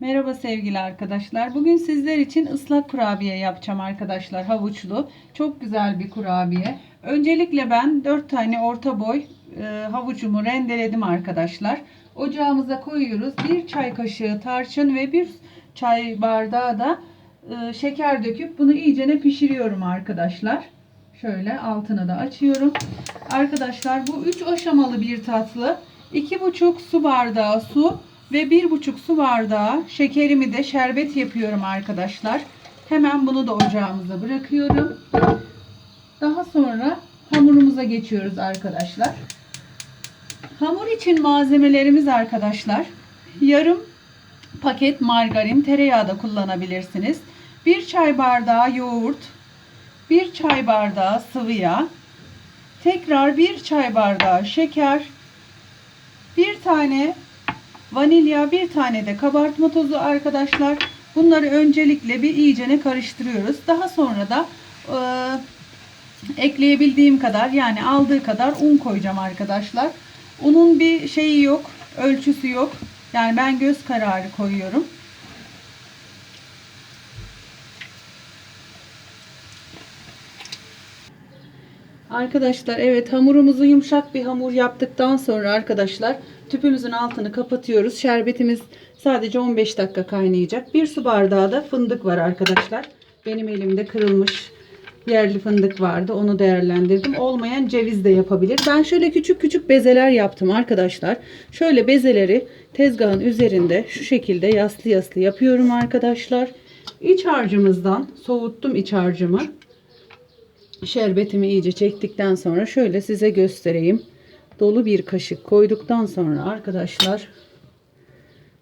Merhaba sevgili arkadaşlar. Bugün sizler için ıslak kurabiye yapacağım arkadaşlar. Havuçlu. Çok güzel bir kurabiye. Öncelikle ben 4 tane orta boy e, havucumu rendeledim arkadaşlar. Ocağımıza koyuyoruz. 1 çay kaşığı tarçın ve 1 çay bardağı da e, şeker döküp bunu iyicene pişiriyorum arkadaşlar. Şöyle altını da açıyorum. Arkadaşlar bu 3 aşamalı bir tatlı. 2,5 su bardağı su ve 1,5 su bardağı şekerimi de şerbet yapıyorum arkadaşlar. Hemen bunu da ocağımıza bırakıyorum. Daha sonra hamurumuza geçiyoruz arkadaşlar. Hamur için malzemelerimiz arkadaşlar. Yarım paket margarin, tereyağı da kullanabilirsiniz. 1 çay bardağı yoğurt, 1 çay bardağı sıvı yağ, tekrar 1 çay bardağı şeker, bir tane vanilya, bir tane de kabartma tozu arkadaşlar. Bunları öncelikle bir iyicene karıştırıyoruz. Daha sonra da e, ekleyebildiğim kadar yani aldığı kadar un koyacağım arkadaşlar. Unun bir şeyi yok, ölçüsü yok. Yani ben göz kararı koyuyorum. Arkadaşlar evet hamurumuzu yumuşak bir hamur yaptıktan sonra arkadaşlar tüpümüzün altını kapatıyoruz. Şerbetimiz sadece 15 dakika kaynayacak. Bir su bardağı da fındık var arkadaşlar. Benim elimde kırılmış yerli fındık vardı. Onu değerlendirdim. Olmayan ceviz de yapabilir. Ben şöyle küçük küçük bezeler yaptım arkadaşlar. Şöyle bezeleri tezgahın üzerinde şu şekilde yaslı yaslı yapıyorum arkadaşlar. İç harcımızdan soğuttum iç harcımı. Şerbetimi iyice çektikten sonra şöyle size göstereyim. Dolu bir kaşık koyduktan sonra arkadaşlar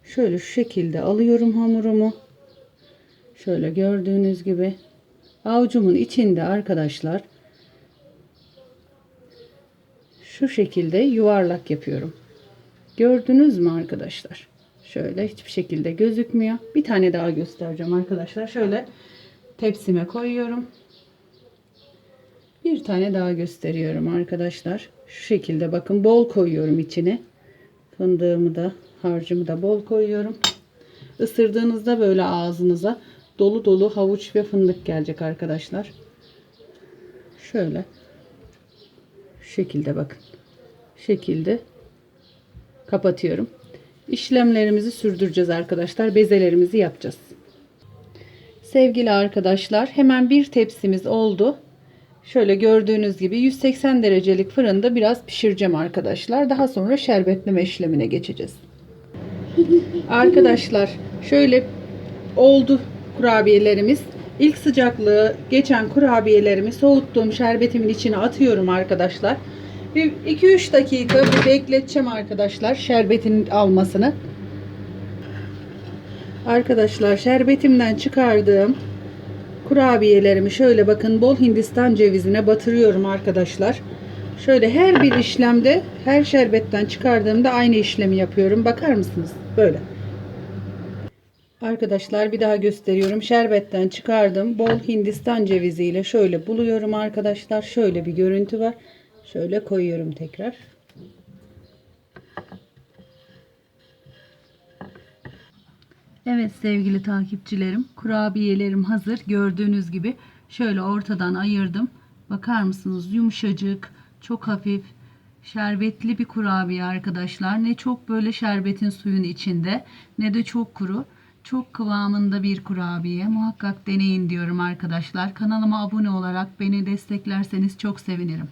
şöyle şu şekilde alıyorum hamurumu. Şöyle gördüğünüz gibi avucumun içinde arkadaşlar şu şekilde yuvarlak yapıyorum. Gördünüz mü arkadaşlar? Şöyle hiçbir şekilde gözükmüyor. Bir tane daha göstereceğim arkadaşlar. Şöyle tepsime koyuyorum. Bir tane daha gösteriyorum arkadaşlar. Şu şekilde bakın bol koyuyorum içine. Fındığımı da harcımı da bol koyuyorum. Isırdığınızda böyle ağzınıza dolu dolu havuç ve fındık gelecek arkadaşlar. Şöyle. Şu şekilde bakın. Şekilde kapatıyorum. İşlemlerimizi sürdüreceğiz arkadaşlar. Bezelerimizi yapacağız. Sevgili arkadaşlar hemen bir tepsimiz oldu. Şöyle gördüğünüz gibi 180 derecelik fırında biraz pişireceğim arkadaşlar. Daha sonra şerbetleme işlemine geçeceğiz. Arkadaşlar şöyle oldu kurabiyelerimiz. İlk sıcaklığı geçen kurabiyelerimi soğuttuğum şerbetimin içine atıyorum arkadaşlar. Bir 2-3 dakika bir bekleteceğim arkadaşlar şerbetin almasını. Arkadaşlar şerbetimden çıkardığım kurabiyelerimi şöyle bakın bol hindistan cevizine batırıyorum arkadaşlar. Şöyle her bir işlemde her şerbetten çıkardığımda aynı işlemi yapıyorum. Bakar mısınız? Böyle. Arkadaşlar bir daha gösteriyorum. Şerbetten çıkardım. Bol hindistan ceviziyle şöyle buluyorum arkadaşlar. Şöyle bir görüntü var. Şöyle koyuyorum tekrar. Evet sevgili takipçilerim, kurabiyelerim hazır. Gördüğünüz gibi şöyle ortadan ayırdım. Bakar mısınız? Yumuşacık, çok hafif, şerbetli bir kurabiye arkadaşlar. Ne çok böyle şerbetin suyun içinde, ne de çok kuru. Çok kıvamında bir kurabiye. Muhakkak deneyin diyorum arkadaşlar. Kanalıma abone olarak beni desteklerseniz çok sevinirim.